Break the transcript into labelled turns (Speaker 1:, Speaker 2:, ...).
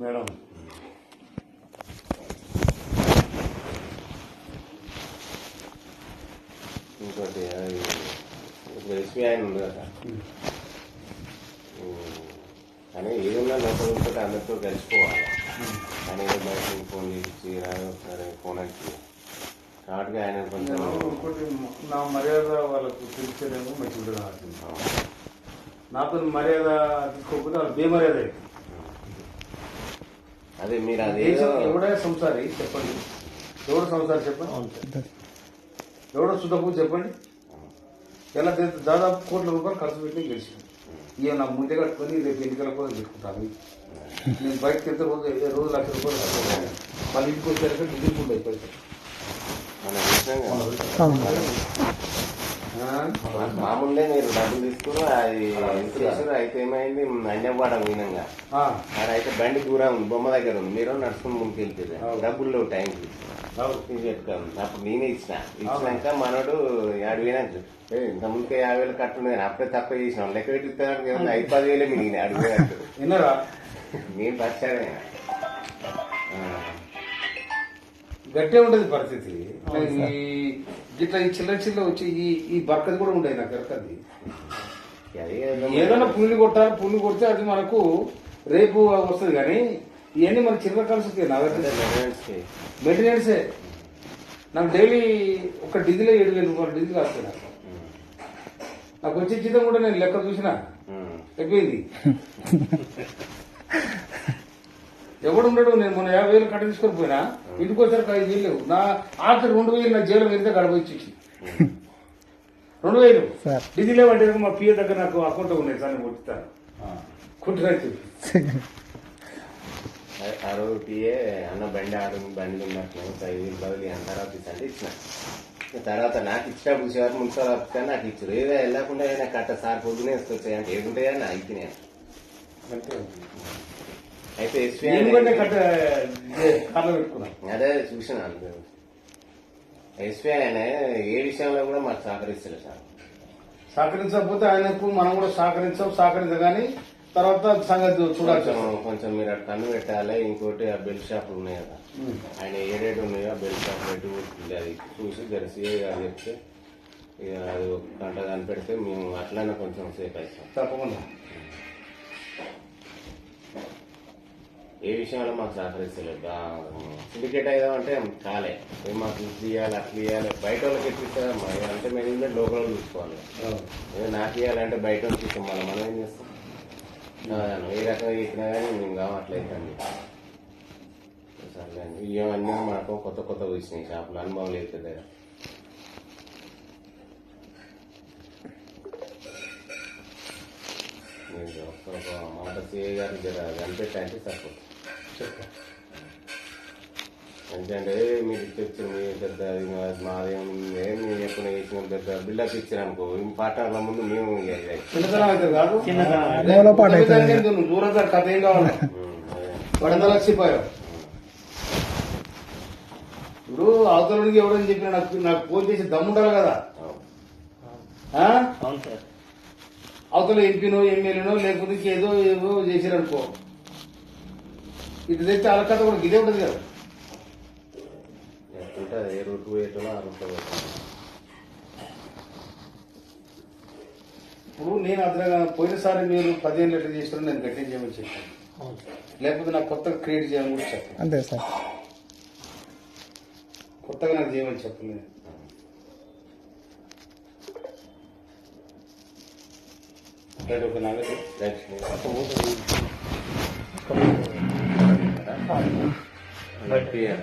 Speaker 1: Madam.
Speaker 2: ఇంకోటి అది ఇప్పుడు ఎస్బీఐ ఉంది కదా. కానీ ఏదన్నా లోపల ఉంటే అందరితో కలిసిపోవాలి. ఏదో బయట ఫోన్ చేసి సరే ఫోన్ అంటే కాబట్టి ఆయన కొంచెం
Speaker 1: ఇంకోటి నా మర్యాద వాళ్ళకు తెలిసేదేమో మంచిగా నాకు నాతో మర్యాద తీసుకోకపోతే వాళ్ళు బేమర్యాద అవుతుంది.
Speaker 2: అదే మీరు అదే
Speaker 1: ఎవడే సంసారి చెప్పండి. ఎవడు సంసారి చెప్పండి. ఎవడో సుధకు చెప్పండి. ఎలా దాదాపు కోట్ల రూపాయలు ఖర్చు పెట్టి గెలిచాను. ఇక నా ముందే కట్టుకొని రేపు ఎన్నికల కోసం పెట్టుకుంటాను నేను వెళ్తే రోజు ఏ రోజు లక్ష రూపాయలు ఖర్చు పెట్టాను. మళ్ళీ ఇంటికి వచ్చాక డిజిల్ కూడా అయిపోయింది
Speaker 2: మామూలుగా మీరు డబ్బులు తీసుకుని అది ఇన్సూరెన్స్ అయితే ఏమైంది? అన్యవాడ వినంగా ఆడ అయితే బండి దూరం ఉంది బొమ్మ దగ్గర ఉంది. మీరు నడుచుకుని ముందుకు వెళ్తుంది డబ్బులు లేవు టైంకి పెట్టుకోను అప్పుడు నేనే ఇచ్చిన. ఇచ్చినాక మనోడు ఏడు పోయినాక "ఏ, ఇంత ముందుకే యాభై వేలు కట్టుండే అప్పుడే తప్ప చేసినాం లెక్క పెట్టిస్తాను ఐదు పది వేలే మిగిలిన అడిగినట్టు
Speaker 1: విన్నారా?
Speaker 2: నేను పచ్చాడే
Speaker 1: గట్టే ఉండేది పరిస్థితి. ఇట్లా ఈ చిల్లర చిల్లర వచ్చి ఈ ఈ బర్కది కూడా ఉండేది నాకు ఎరకది ఏదైనా పుల్లి కొట్టాలి పుల్లి కొడితే అది మనకు రేపు వస్తుంది కానీ ఇవన్నీ మన చిల్లర కలిసి నా దగ్గర. మెయింటెనెన్సే నాకు డైలీ ఒక డిజిలో ఏడు వేల రూపాయలు డీజిల్ వస్తాయి నాకు. నాకు వచ్చే జీతం కూడా నేను లెక్క చూసిన. అయిపోయింది. ఎవడు ఉండడు నేను మొన్న యాభై వేలు కట్ట తీసుకొని పోయినా. ఇంటికి వచ్చారు ఐదు వేలు లేవు. నా ఆఖరి రెండు వేలు నా జైలు వెళ్తే గడపచ్చి రెండు వేలు.
Speaker 3: సార్.
Speaker 1: డీజిల్ ఏమంటే మా పిఏ దగ్గర నాకు అకౌంట్ ఉన్నాయి సార్ నేను కొట్టుతాను. కుట్టినా చెప్పి.
Speaker 2: ఆ రోజు పిఏ అన్న బండి ఆడు బండి ఉన్నట్లు ఐదు వేలు బదులు అని తర్వాత ఇచ్చండి ఇచ్చిన. తర్వాత నాకు ఇచ్చినప్పుడు చివరి మున్సిపల్ ఆఫీసర్ నాకు ఇచ్చారు. ఏదో వెళ్ళకుండా కట్ట సార్ పొద్దునే వేసుకొచ్చాయి అంటే ఏదుంటాయా నా అయితే నేను
Speaker 1: అంతే.
Speaker 2: అయితే
Speaker 1: పెట్టుకున్నాను
Speaker 2: అదే చూసిన ఎస్పీ ఆయన ఏ విషయంలో కూడా మాకు సహకరిస్తారు సార్.
Speaker 1: సహకరించకపోతే ఆయనకు మనం కూడా సహకరించాం సహకరించగాని తర్వాత సంగతి చూడాల్సి
Speaker 2: కొంచెం మీరు అటు కన్ను పెట్టాలి ఇంకోటి ఆ బెల్ షాపులు ఉన్నాయి కదా. ఆయన ఏ రేట్ ఉన్నాయో ఆ బెల్ షాప్ రేటు అది చూసి జెర్సీ గారు చెప్తే ఇక అది ఒక గంట కనిపెడితే మేము అట్లనే కొంచెం సేఫ్ అవుతాం
Speaker 1: తప్పకుండా.
Speaker 2: ఏ విషయంలో మాకు సహకరిస్తలేదు? సిండికేట్ అయ్యామంటే కాలే ఏ మాకు ఇది ఇవ్వాలి అట్లా ఇవ్వాలి బయట వాళ్ళకి ఎట్లా అంటే మేనేజ్మెంట్ లోకల్ వాళ్ళు చూసుకోవాలి. ఏదో నాకు ఇవ్వాలంటే బయట వాళ్ళకి ఇస్తాం. మళ్ళీ మనం ఏం చేస్తాం? ఏ రకంగా ఇచ్చినా కానీ మేము కావట్లేదండి సర్లే అండి. ఇవన్నీ మనకు కొత్త కొత్త వచ్చినాయి. షాపులు అనుభవం లేదు ఒక మాట గారికి జర కనిపెట్టంటే సరిపోతుంది. ఎందుకంటే మీరు ఇచ్చిన మీ పెద్ద మాదేం ఏం మీరు ఎప్పుడు ఇచ్చిన పెద్ద బిల్డప్ ఇచ్చారు అనుకో పాటల ముందు మేము
Speaker 1: దూరం సార్ కథ ఏం కావాలి. వడంత లక్షిపోయావు ఇప్పుడు అవతలకి ఎవరని చెప్పిన నాకు నాకు ఫోన్ చేసి దమ్ముండాలి కదా. అవతల ఎంపీనో ఎమ్మెల్యేనో లేకపోతే ఏదో ఏదో చేశారనుకో ఇటు వాళ్ళ కథ కూడా ఇదే ఉంటుంది కదా.
Speaker 2: ఎట్లుంటుంది ఏ రూట్ పోయేటో ఆ రూట్లో పోతాం
Speaker 1: ఇప్పుడు నేను అదనగా పోయినసారి మీరు పదిహేను లీటర్ చేసిన నేను గట్టిగా చేయమని చెప్పాను. లేకపోతే నాకు కొత్తగా క్రియేట్ చేయమని కూడా చెప్పాను
Speaker 3: అంతే సార్.
Speaker 1: కొత్తగా నాకు చేయమని చెప్పలేదు రైట్ నాగటి
Speaker 2: గట్టి
Speaker 1: பேர்